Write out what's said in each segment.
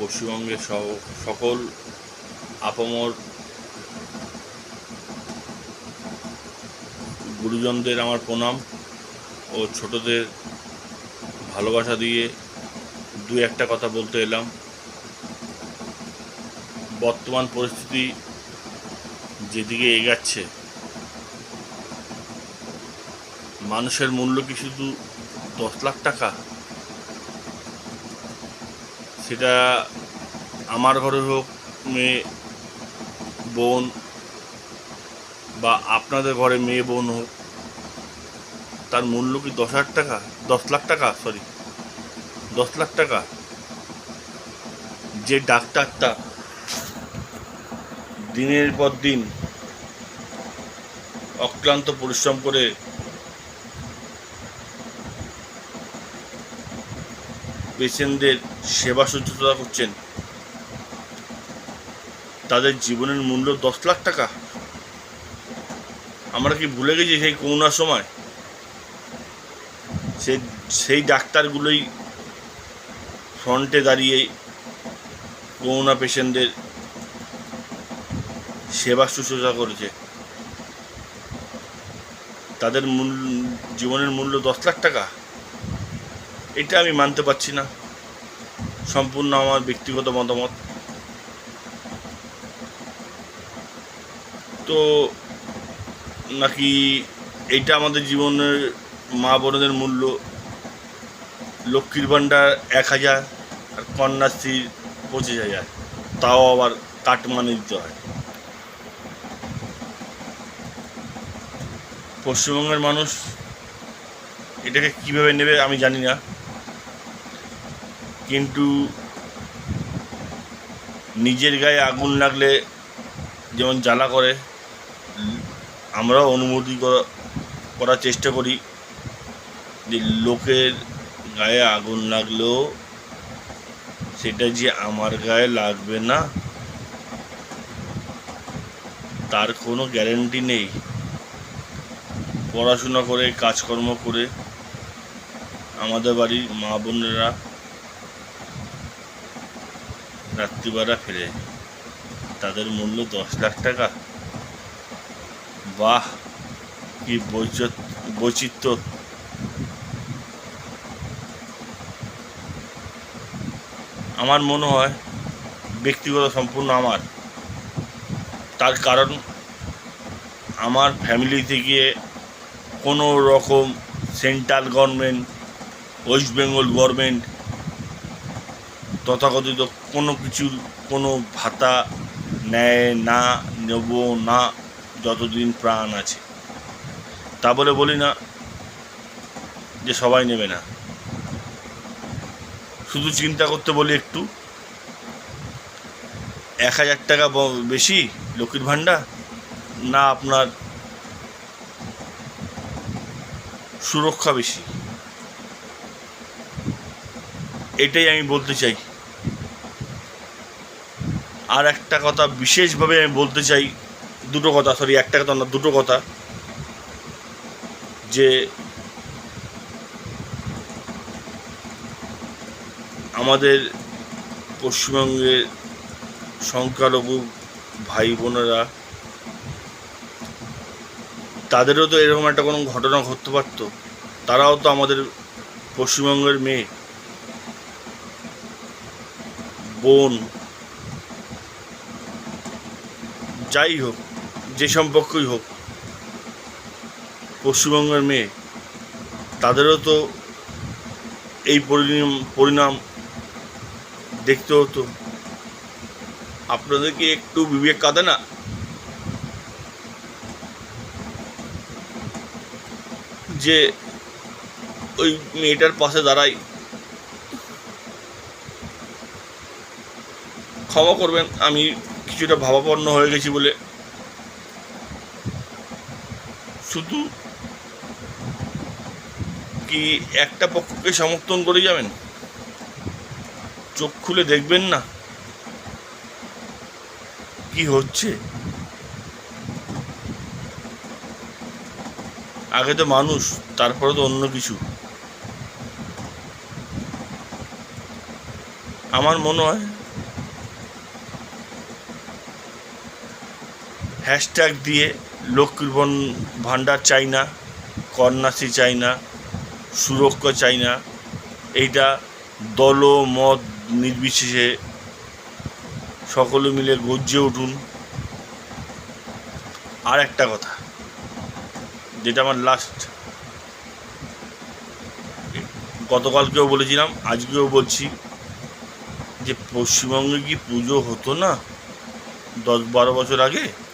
পশ্চিমবঙ্গের সহ সকল আপামর গুরুজনদের আমার প্রণাম ও ছোটদের ভালোবাসা দিয়ে দু একটা কথা বলতে এলাম। বর্তমান পরিস্থিতি যেদিকে এগাচ্ছে, মানুষের মূল্য কি শুধু দশ লাখ টাকা? সেটা আমার ঘরে হোক, মেয়ে, বোন, বা আপনাদের ঘরে মেয়ে, বোন হোক, তার মূল্য কি দশ হাজার টাকা? দশ লাখ টাকা সরি দশ লাখ টাকা। যে ডাক্তারটা দিনের পর দিন অক্লান্ত পরিশ্রম করে পেশেন্টদের সেবা শুশ্রূষা করছেন। তাদের জীবনের মূল্য দশ লাখ টাকা। আমরা কি ভুলে গেছি সেই করোনার সময়? সে, সেই ডাক্তারগুলোই ফ্রন্টে দাঁড়িয়ে করোনা পেশেন্টদের সেবা শুশ্রূষা করেছে। তাদের মূল, জীবনের মূল্য দশ লাখ টাকা। এটা আমি মানতে পারছি না। সম্পূর্ণ আমার ব্যক্তিগত মতামত। তো, নাকি এটা আমাদের জীবনের মা বোনদের মূল্য? লক্ষ্মীর ভাণ্ডার এক হাজার আর কন্যাশ্রীর পঁচিশ হাজার। তাও আবার কাটমানি দিতে হয়। পশ্চিমবঙ্গের মানুষ এটাকে কীভাবে নেবে আমি জানি না। কিন্তু নিজের গায়ে আগুন লাগলে যেমন জ্বালা করে, আমরাও অনুমতি করা- করার চেষ্টা করি যে লোকের গায়ে আগুন লাগলেও সেটা যে আমার গায়ে লাগবে না, তার কোনো গ্যারেন্টি নেই। পড়াশোনা করে, কাজকর্ম করে আমাদের বাড়ির মা বোনেরা রাত্রিবেলা ফেরে। তাদের মূল্য দশ লাখ টাকা। বাহ, কি বৈচিত্র বৈচিত্র্য। আমার মনে হয় ব্যক্তিগত সম্পূর্ণ আমার। তার কারণ, আমার ফ্যামিলি থেকে কোনো রকম central government, West Bengal government তথাকথিত কোনো কিছুর কোনো ভাতা নেয় না, নেব না, যতদিন প্রাণ আছে। তা বলে বলি না যে সবাই নেবে না। শুধু চিন্তা করতে বলি একটু। এক হাজার টাকা বেশি লক্ষ্মীর ভাণ্ডার? না আপনার সুরক্ষা বেশি। এটাই আমি বলতে চাই। আর একটা কথা বিশেষভাবে আমি বলতে চাই, দুটো কথা সরি একটা কথা না, দুটো কথা। যে আমাদের পশ্চিমবঙ্গের সংখ্যালঘু ভাই বোনেরা তাদেরও তো এরকম একটা কোনো ঘটনা ঘটতে পারতো। তারাও তো আমাদের পশ্চিমবঙ্গের মেয়ে, বোন যাই হোক, যে সম্পর্কই হোক, পশ্চিমবঙ্গের মেয়ে, তাদেরও তো এই পরিণাম পরিণাম দেখতে হতো। আপনাদের কি একটু বিবেক কাঁদে না? যে ওই মেয়েটার পাশে দাঁড়াই। ক্ষমা করবেন, আমি কিছুটা ভাবাপন্ন হয়ে গেছি বলে শুধু কি একটা পক্ষকে সমর্থন করে যাবেন? চোখ খুলে দেখবেন না? কি হচ্ছে? আগে তো মানুষ, তারপরে তো অন্য কিছু। আমার মনে হয় হ্যাশট্যাগ দিয়ে লক্ষ্মীর ভন- ভাণ্ডার চাই না, কন্যাশ্রী চাই না, সুরক্ষা চাই না, এইটা দল মত নির্বিশেষে সকলে মিলে গর্জে উঠুন। আর একটা কথা, যেটা আমার লাস্ট গতকালকেও বলেছিলাম, আজকেও বলছি যে পশ্চিমবঙ্গে কি পুজো হতো না দশ বারো বছর আগে?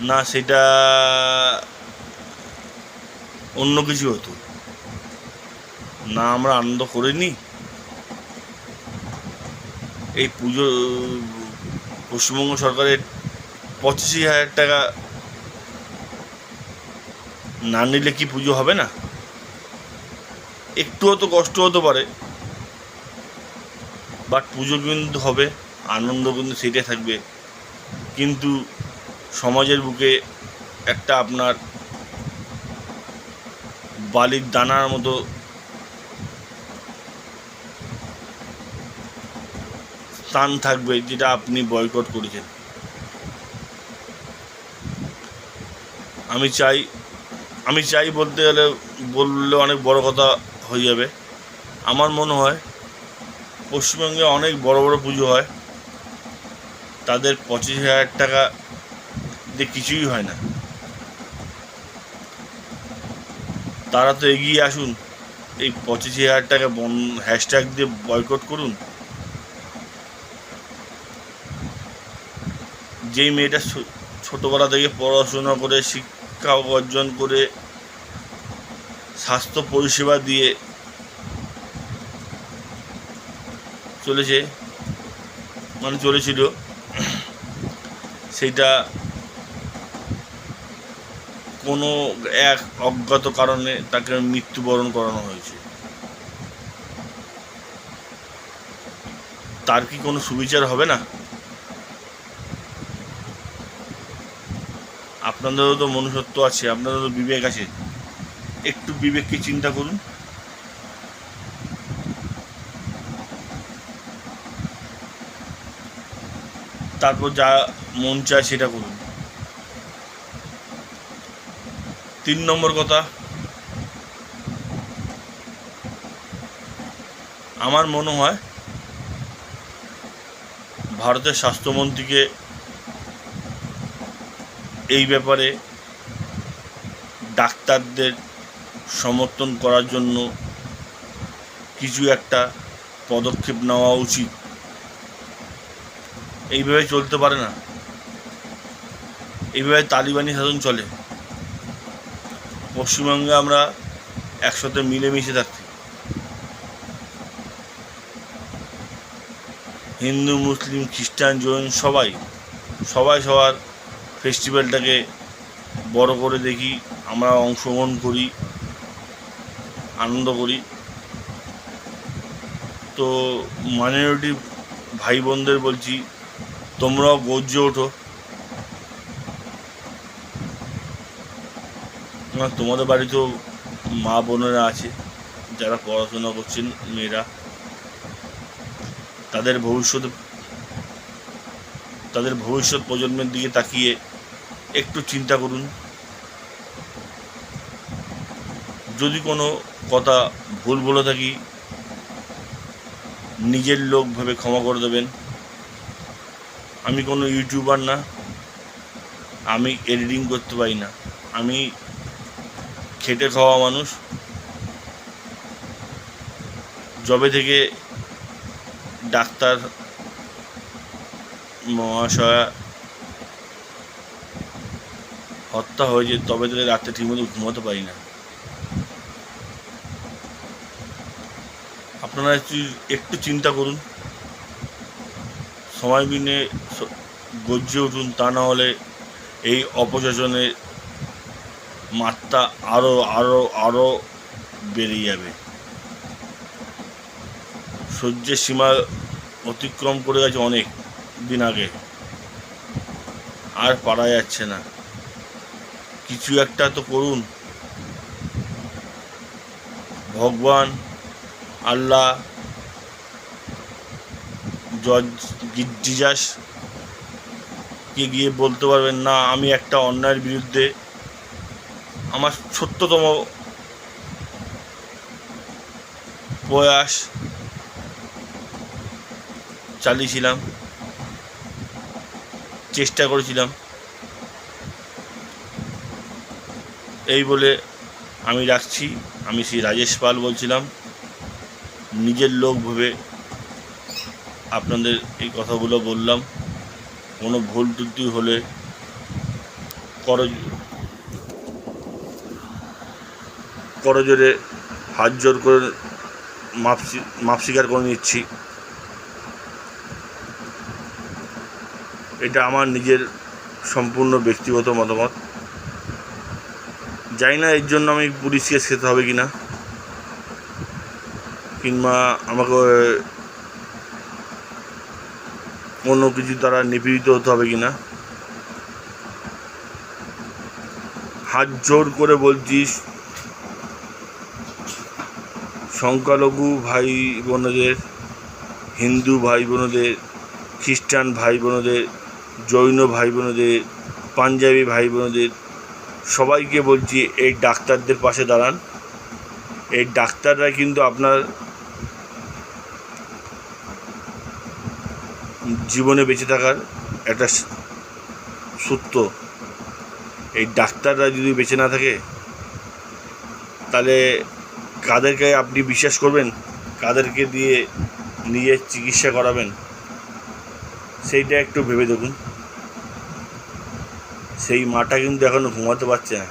না, সেটা অন্য কিছু হতো। না, আমরা আনন্দ করিনি। এই পুজো, পশ্চিমবঙ্গ সরকারের পঁচিশি হাজার টাকা না নিলে কি পুজো হবে না? একটু হয়তো কষ্ট হতে পারে। বাট পুজো কিন্তু হবে, আনন্দ কিন্তু সেটাই থাকবে। কিন্তু সমাজের বুকে একটা আপনার বালির দানার মতো স্থান থাকবে যেটা আপনি বয়কট করেছেন। আমি চাই আমি চাই বলতে গেলে, বললে অনেক বড় কথা হয়ে যাবে। আমার মনে হয়, পশ্চিমবঙ্গে অনেক বড় বড় পুজো হয়। তাদের পঁচিশ হাজার টাকা দিয়ে কিছুই হয় না। তারা তো এগিয়ে আসুন। এই পঁচিশ হাজার টাকা বন হ্যাশট্যাগ দিয়ে বয়কট করুন। যেই মেয়েটা ছোটোবেলা থেকে পড়াশোনা করে, শিক্ষা অর্জন করে, স্বাস্থ্য পরিষেবা দিয়ে চলেছে মানে চলেছিল সেটা কোনো এক অজ্ঞাত কারণে তাকে মৃত্যুবরণ করানো হয়েছে। তার কি কোনো সুবিচার হবে না? আপনাদেরও তো মনুষ্যত্ব আছে আপনাদেরও তো বিবেক আছে। একটু বিবেককে চিন্তা করুন। তারপর যা মন চায় সেটা করুন। তিন নম্বর কথা। আমার মনে হয় ভারতের স্বাস্থ্যমন্ত্রীকে এই ব্যাপারে ডাক্তারদের সমর্থন করার জন্য কিছু একটা পদক্ষেপ নেওয়া উচিত। এইভাবে চলতে পারে না। এইভাবে তালিবানি শাসন চলে। পশ্চিমবঙ্গে আমরা একসাথে মিলেমিশে থাকছি। হিন্দু, মুসলিম, খ্রিস্টান, জৈন, সবাই সবাই সবার ফেস্টিভ্যালটাকে বড় করে দেখি, আমরা অংশগ্রহণ করি, আনন্দ করি। তো মাইনরিটি ভাই বোনদের বলছি, তোমরাও গর্জে ওঠো। না, তোমাদের বাড়িতেও মা বোনেরা আছে, যারা পড়াশোনা করছেন, মেয়েরা। তাদের ভবিষ্যৎ তাদের ভবিষ্যৎ প্রজন্মের দিকে তাকিয়ে একটু চিন্তা করুন। যদি কোনো কথা ভুল বলে থাকি, নিজের লোক ভেবে ক্ষমা করে দেবেন। আমি কোনো ইউটিউবার না, আমি এডিটিং করতে পারি না। আমি খেটে খাওয়া মানুষ। জবে থেকে ডাক্তার, মহাশয়া হত্যা হয়ে হয়েছে, তবে থেকে রাত্রে ঠিকমতো ঘুমাতে পারি না। আপনারা একটু চিন্তা করুন। সময় বিনে গজ্জে উঠুন, তা না হলে এই অপশাসনের মাত্রা আরও আরও আরও বেড়ে যাবে। সহ্যের সীমা অতিক্রম করে গেছে অনেক দিন আগে। আর পারা যাচ্ছে না। কিছু একটা তো করুন। ভগবান, আল্লাহ, জজ জিজাস কে গিয়ে বলতে পারবেন, না, আমি একটা অন্যায়ের বিরুদ্ধে আমার সত্যতম প্রয়াস চালিয়েছিলাম, চেষ্টা করেছিলাম। এই বলে আমি রাখছি, আমি শ্রী রাজেশ পাল বলছিলাম। নিজের লোক ভেবে আপনাদের এই কথাগুলো বললাম। কোনো ভুল ত্রুটি হলে কর করজোরে হাত জোর করে মাপ মাপ স্বীকার করে নিচ্ছি। এটা আমার নিজের সম্পূর্ণ ব্যক্তিগত মতামত। জানি না এর জন্য আমি পুলিশ কেস খেতে হবে কি না কিংবা আমাকে অন্য কিছু দ্বারা নিপীড়িত হতে হবে কি না হাত জোর করে বলছিস সংখ্যালঘু ভাই বোনদের, হিন্দু ভাই বোনদের, খ্রিস্টান ভাই বোনদের, জৈন ভাই বোনদের, পাঞ্জাবি ভাই বোনদের, সবাইকে বলছি এই ডাক্তারদের পাশে দাঁড়ান। এই ডাক্তাররা কিন্তু আপনার জীবনে বেঁচে থাকার একটা সূত্র। এই ডাক্তাররা যদি বেঁচে না থাকে, তাহলে কাদেরকে আপনি বিশ্বাস করবেন? কাদেরকে দিয়ে নিজের চিকিৎসা করাবেন? সেইটা একটু ভেবে দেখুন। সেই মাটা কিন্তু এখনও ঘুমাতে পারছে না।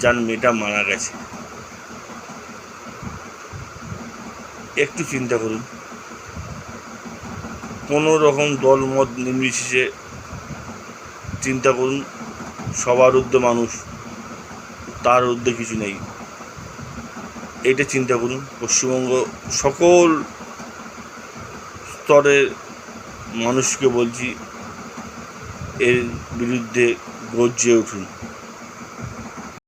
যার মেয়েটা মারা গেছে। একটু চিন্তা করুন। কোনো রকম দল মত নির্বিশেষে চিন্তা করুন। সবার ঊর্ধ্বে মানুষ। তার ঊর্ধ্বে কিছু নেই। এটা চিন্তা করুন পশ্চিমবঙ্গ সকল স্তরের মানুষকে বলছি এর বিরুদ্ধে গর্জে উঠুন।